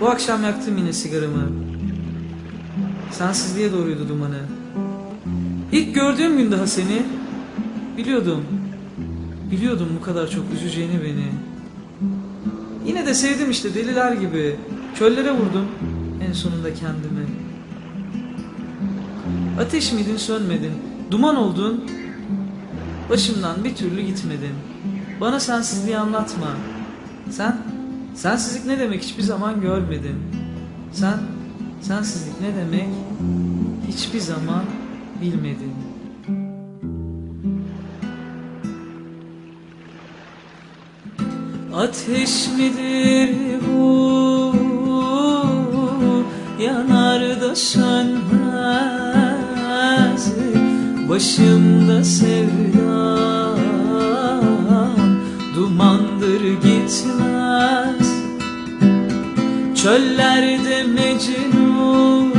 Bu akşam yaktım yine sigaramı. Sensizliğe doğruydu dumanı. İlk gördüğüm gün daha seni biliyordum. Biliyordum bu kadar çok üzeceğini beni. Yine de sevdim işte deliler gibi. Çöllere vurdum en sonunda kendimi. Ateş miydin sönmedin. Duman oldun. Başımdan bir türlü gitmedin. Bana sensizliği anlatma. Sen, sensizlik ne demek? Hiçbir zaman görmedin. Sen, sensizlik ne demek? Hiçbir zaman bilmedin. Ateş midir bu? Yanar da sönmez. Başımda sevdam Dumandır gitmez Çöllerde Mecnun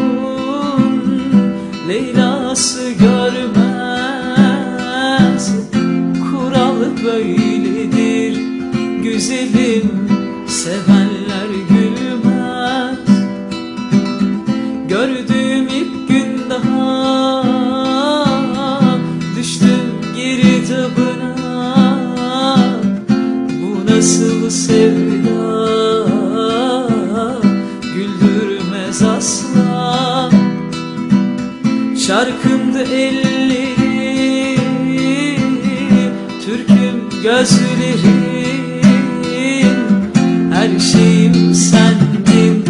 Leyla'sı görmez. Kural böyledir Güzelim sevenler asla Şarkımdı ellerim Türküm gözlerim. Her şeyim sendin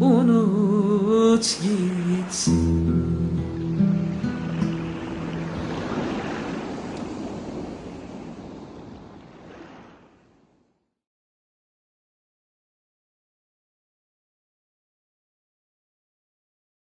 Unut gitsin